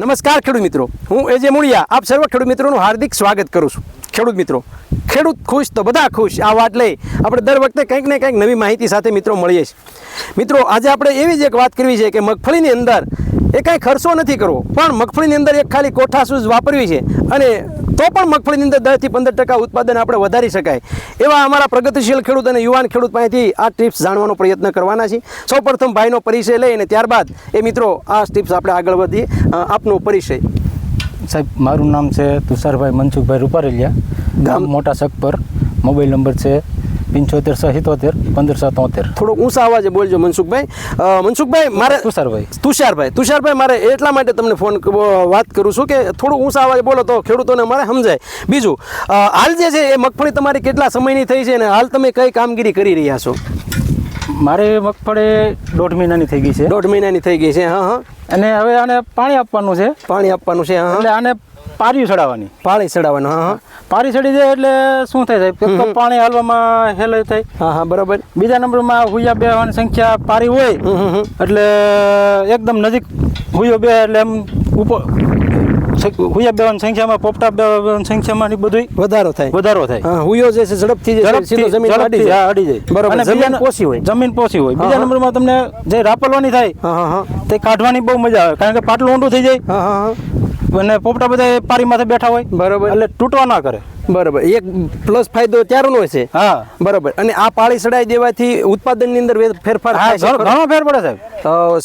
નમસ્કાર ખેડૂત મિત્રો. હું એજે મુળિયા. આપ સર્વ ખેડૂત મિત્રોનું હાર્દિક સ્વાગત કરું છું. ખેડૂત મિત્રો, ખેડૂત ખુશ તો બધા ખુશ. આ વાત લઈ આપણે દર વખતે કંઈક ને કંઈક નવી માહિતી સાથે મિત્રો મળીએ છીએ. મિત્રો, આજે આપણે એવી જ એક વાત કરવી છે કે મગફળીની અંદર એ કાંઈ ખર્ચો નથી કરવો. પણ મગફળીની અંદર એક ખાલી કોઠાસૂઝ વાપરવી છે અને તો પણ મગફળીની અંદર દસથી પંદર ટકા ઉત્પાદન આપણે વધારી શકાય. એવા અમારા પ્રગતિશીલ ખેડૂત અને યુવાન ખેડૂત પાસેથી આ ટિપ્સ જાણવાનો પ્રયત્ન કરવાના છે સૌપ્રથમ ભાઈનો પરિચય લઈ અને ત્યારબાદ એ મિત્રો આ ટિપ્સ આપણે આગળ વધીએ. આપનો પરિચય. સાહેબ મારું નામ છે તુષારભાઈ મનસુખભાઈ રૂપારેલિયા. ગામ? મોટા સકપર મોબાઈલ નંબર છે પંચોતેર સિત્તોતેર પંદરસો તોતેર. થોડોક ઊંચા અવાજે બોલજો મનસુખભાઈ. મનસુખભાઈ મારે તુષારભાઈ. તુષારભાઈ તુષારભાઈ મારે એટલા માટે તમને ફોન વાત કરું છું કે થોડું ઊંચા અવાજે બોલો તો ખેડૂતોને મારે સમજાય. બીજું હાલ જે છે એ મગફળી તમારી કેટલા સમયની થઈ છે અને હાલ તમે કઈ કામગીરી કરી રહ્યા છો? મારે મગફળી દોઢ મહિનાની થઈ ગઈ છે. દોઢ મહિનાની થઈ ગઈ છે હા હા. અને હવે આને પાણી આપવાનું છે. પાણી આપવાનું છે હા એટલે આને પારી ચડાવવાની. પાણી ચડાવવાનું હા હા. પારી ચડી જાય એટલે શું થાય સાહેબ? એક તો પાણી હાલવામાં હેલાય થાય હા હા બરાબર. બીજા નંબરમાં હુયા બેવાની સંખ્યા પારી હોય. એટલે એકદમ નજીક હુયો બે એટલે એમ ઉપર હુયા બેવાની સંખ્યામાં પોપટા બેવાની સંખ્યામાં બધું વધારો થાય. વધારો થાય. હા હુયો જે છે ઝડપથી સીધો જમીન અડી જાય. અડી જાય. બરાબર જમીન પોસી હોય. જમીન પોસી હોય. બીજા નંબરમાં તમને જે રાપલવાની થાય તે કાઢવાની બહુ મજા આવે. કારણ કે પાટલું ઊંડું થઈ જાય. અને પોપટા બધા પારી માથે બેઠા હોય. બરોબર. એટલે તૂટવા ના કરે. બરોબર. એક પ્લસ ફાયદો ત્યારનો છે. હા. બરોબર. અને આ પાળી સડાઈ દેવાથી ઉત્પાદનની અંદર ફેરફાર થાય છે ઘણો ફેર પડે સાહેબ.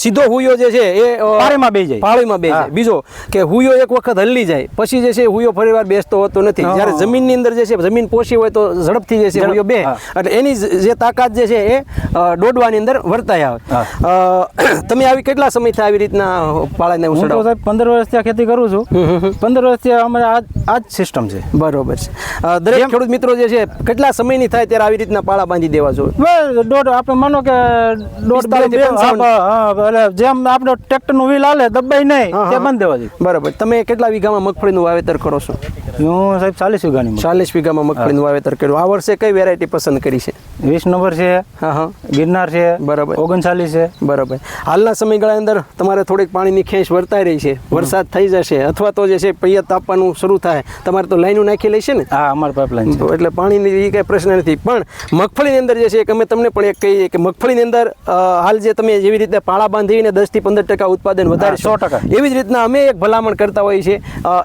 સીધો હુયો જે છે એ પાળીમાં બે જાય. પાળીમાં બે જાય. બીજો કે હુયો એક વખત હલ્લી જાય. પછી જે છે હુયો ફરીવાર બેસતો હોતો નથી. જ્યારે જમીનની અંદર જે છે જમીન પોષી હોય તો ઝડપથી જે છે હુયો બે. એટલે એની જે તાકાત જે છે એ દોડવાની અંદર વર્તાય આવે. તમે આવી કેટલા સમયથી આવી રીતના પાળાને ઉછળો સાહેબ પંદર વર્ષથી આ ખેતી કરું છું. પંદર વર્ષથી અમારે આ આ જ સિસ્ટમ છે. બરોબર છે. દરેક ખેડૂત મિત્રો જે છે કેટલા સમયની થાય ત્યારે આવી રીતના પાળા બાંધી દેવા જોઈએ દોઢ આપણે માનો કે દોઢ બે- 45 થી બે- 55. હા, હા, એટલે જેમ આપણે ટ્રેક્ટરનું વ્હીલ હાલે દબાઈ નહીં તે. બંધ દેવા જોઈએ બરાબર તમે કેટલા વીઘામાં મગફળીનું વાવેતર કરો છો હું સાહેબ ચાલીસ વીઘાની ચાલીસ વીઘામાં મગફળીનું વાવેતર કર્યું. આ વર્ષે કઈ વેરાયટી પસંદ કરી છે? વીસ નંબર છે હા હા. ગિરનાર છે બરાબર. ઓગણચાલીસ છે. બરાબર. હાલના સમયગાળા અંદર તમારે થોડીક પાણીની ખેંચ વર્તાઈ રહી છે. વરસાદ થઈ જશે અથવા તો જે છે પૈયત આપવાનું શરૂ થાય. તમારે તો લાઈનો નાખી લેશે ને? હા અમારી પાઇપલાઈન છે. એટલે પાણીની એ કાંઈ પ્રશ્ન નથી. પણ મગફળીની અંદર જે છે એક અમે તમને પણ એક કહીએ કે મગફળીની અંદર હાલ જે તમે જેવી રીતે પાળા બાંધીને દસથી પંદર ટકા ઉત્પાદન વધારે સો ટકા. એવી જ રીતના અમે એક ભલામણ કરતા હોઈએ છીએ.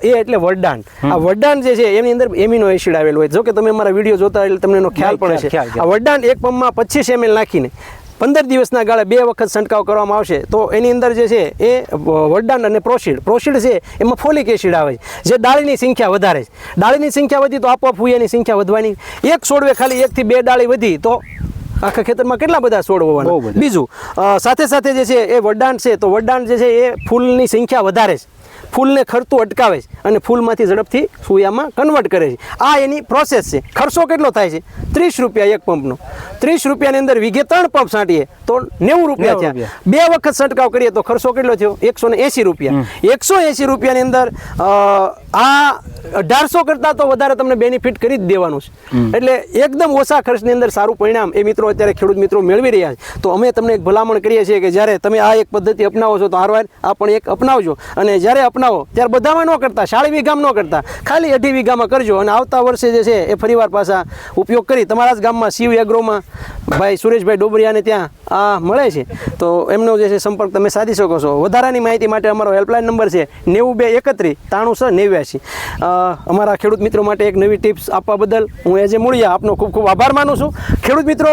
એ એટલે વરદાન. આ વડદાન જે છે એની અંદર એમિનો એસિડ આવેલું હોય. જો કે તમે અમારા વીડિયો જોતા એટલે તમને એનો ખ્યાલ પણ ખ્યાલ. આ વડદાન એક પંપમાં પચીસ એમએલ નાખીને પંદર દિવસના ગાળે બે વખત છંટકાવ કરવામાં આવશે. તો એની અંદર જે છે એ વડદાન અને પ્રોસીડ. પ્રોસીડ છે એમાં ફોલિક એસિડ આવે છે. જે ડાળીની સંખ્યા વધારે છે. ડાળીની સંખ્યા વધી તો આપોઆપ હુયાની સંખ્યા વધવાની. એક છોડવે ખાલી એકથી બે ડાળી વધી તો આખા ખેતરમાં કેટલા બધા છોડ હોવાના? બીજું સાથે સાથે જે છે એ વડદાન છે તો વડદાન જે છે એ ફૂલની સંખ્યા વધારે છે. ફૂલને ખરતું અટકાવે છે અને ફૂલમાંથી ઝડપથી સૂયામાં કન્વર્ટ કરે છે. આ એની પ્રોસેસ છે. ખર્ચો કેટલો થાય છે? ત્રીસ રૂપિયા એક પંપનો. ત્રીસ રૂપિયાની અંદર વીઘે ત્રણ પંપ છાંટીએ તો નેવું રૂપિયા થયા. બે વખત છંટકાવ કરીએ તો ખર્ચો કેટલો થયો? એકસો ને એંસી રૂપિયા. એકસો એંસી રૂપિયાની અંદર આ અઢારસો કરતાં તો વધારે તમને બેનિફિટ કરી જ દેવાનું છે. એટલે એકદમ ઓછા ખર્ચની અંદર સારું પરિણામ એ મિત્રો અત્યારે ખેડૂત મિત્રો મેળવી રહ્યા છે. તો અમે તમને એક ભલામણ કરીએ છીએ કે જ્યારે તમે આ એક પદ્ધતિ અપનાવો છો તો હારવાર આ પણ એક અપનાવજો. અને જ્યારે અપનાવો, ત્યારે બધામાં ન કરતા સાડી વીઘામાં ન કરતા. ખાલી અઢી વીઘામાં કરજો અને આવતા વર્ષે જે છે એ ફરીવાર પાછા ઉપયોગ કરી તમારા જ ગામમાં શિવ એગ્રોમાં ભાઈ સુરેશભાઈ ડોબરિયાને ત્યાં આ મળે છે. તો એમનો જે છે સંપર્ક તમે સાધી શકો છો. વધારાની માહિતી માટે અમારો હેલ્પલાઇન નંબર છે નેવું બે એકત્રીસ ત્રાણું છ નેવ્યાસી અમારા ખેડૂત મિત્રો માટે એક નવી ટિપ્સ આપવા બદલ હું એજે મૂળિયા આપનો ખૂબ ખૂબ આભાર માનું છું. ખેડૂત મિત્રો